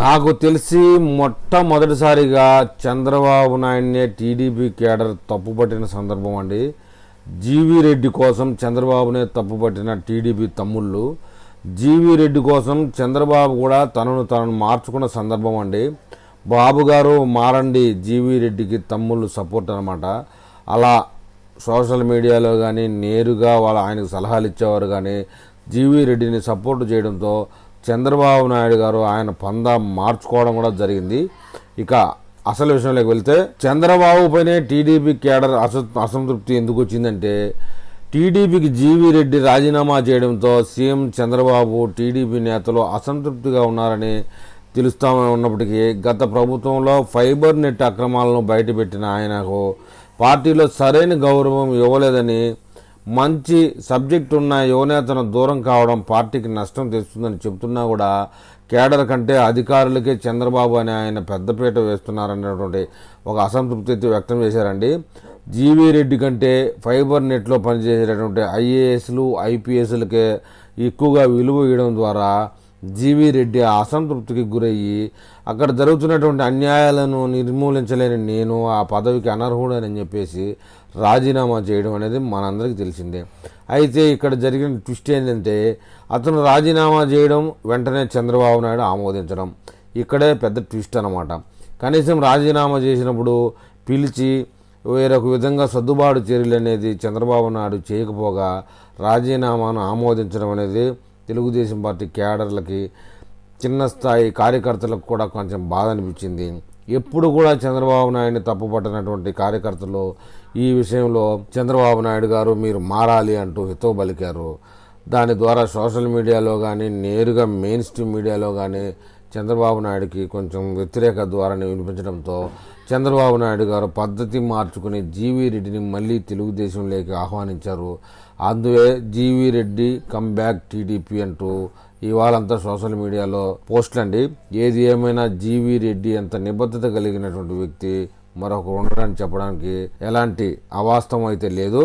నాకు తెలిసి మొట్టమొదటిసారిగా చంద్రబాబు నాయుడినే టీడీపీ కేడర్ తప్పుపట్టిన సందర్భం అండి. జీవీ రెడ్డి కోసం చంద్రబాబునే తప్పుపట్టిన టీడీపీ తమ్ముళ్ళు. జీవీ రెడ్డి కోసం చంద్రబాబు కూడా తనను తనను మార్చుకున్న సందర్భం అండి. బాబు గారు మారండి జీవీ రెడ్డికి తమ్ముళ్ళు సపోర్ట్ అనమాట అలా సోషల్ మీడియాలో కానీ నేరుగా వాళ్ళ ఆయనకు సలహాలు ఇచ్చేవారు కానీ జీవీ రెడ్డిని సపోర్ట్ చేయడంతో చంద్రబాబు నాయుడు గారు ఆయన పందా మార్చుకోవడం కూడా జరిగింది. ఇక అసలు విషయంలోకి వెళ్తే చంద్రబాబు పైనే టీడీపీ కేడర్ అస అసంతృప్తి ఎందుకు వచ్చిందంటే టీడీపీకి జీవీ రెడ్డి రాజీనామా చేయడంతో సీఎం చంద్రబాబు టీడీపీ నేతలు అసంతృప్తిగా ఉన్నారని తెలుస్తా ఉన్నప్పటికీ గత ప్రభుత్వంలో ఫైబర్ నెట్ అక్రమాలను బయటపెట్టిన ఆయనకు పార్టీలో సరైన గౌరవం ఇవ్వలేదని మంచి సబ్జెక్ట్ ఉన్న యువనేతను దూరం కావడం పార్టీకి నష్టం తెస్తుందని చెబుతున్నా కూడా కేడర్ కంటే అధికారులకే చంద్రబాబు అని ఆయన పెద్దపీట వేస్తున్నారనేటువంటి ఒక అసంతృప్తి అయితే వ్యక్తం చేశారండి. జీవీ రెడ్డి కంటే ఫైబర్ నెట్లో పనిచేసేటటువంటి ఐఏఎస్లు ఐపీఎస్లకే ఎక్కువగా విలువ ఇవ్వడం ద్వారా జీవీ రెడ్డి అసంతృప్తికి గురయ్యి అక్కడ జరుగుతున్నటువంటి అన్యాయాలను నిర్మూలించలేని నేను ఆ పదవికి అనర్హుడని చెప్పేసి రాజీనామా చేయడం అనేది మనందరికీ తెలిసిందే. అయితే ఇక్కడ జరిగిన ట్విస్ట్ ఏంటంటే అతను రాజీనామా చేయడం వెంటనే చంద్రబాబు నాయుడు ఆమోదించడం. ఇక్కడే పెద్ద ట్విస్ట్ అనమాట కనీసం రాజీనామా చేసినప్పుడు పిలిచి వేరొక విధంగా సర్దుబాటు చర్యలు అనేది చంద్రబాబు నాయుడు చేయకపోగా రాజీనామాను ఆమోదించడం అనేది తెలుగుదేశం పార్టీ క్యాడర్లకి చిన్న స్థాయి కార్యకర్తలకు కూడా కొంచెం బాధ అనిపించింది. ఎప్పుడు కూడా చంద్రబాబు నాయుడిని తప్పుపట్టినటువంటి కార్యకర్తలు ఈ విషయంలో చంద్రబాబు నాయుడు గారు మీరు మారాలి అంటూ హితవు పలికారు. దాని ద్వారా సోషల్ మీడియాలో కానీ నేరుగా మెయిన్ స్ట్రీమ్ మీడియాలో కానీ చంద్రబాబు నాయుడికి కొంచెం వ్యతిరేక ద్వారానే వినిపించడంతో చంద్రబాబు నాయుడు గారు పద్ధతి మార్చుకుని జీవీ రెడ్డిని మళ్ళీ తెలుగుదేశంలోకి ఆహ్వానించారు. అందువే GV Reddy come back TDP అంటూ ఇవాళంతా సోషల్ మీడియాలో పోస్టులు అండి ఏది ఏమైనా జీవీ రెడ్డి అంత నిబద్ధత కలిగినటువంటి వ్యక్తి మరొకరు ఉండడానికి చెప్పడానికి ఎలాంటి అవాస్తవం అయితే లేదు.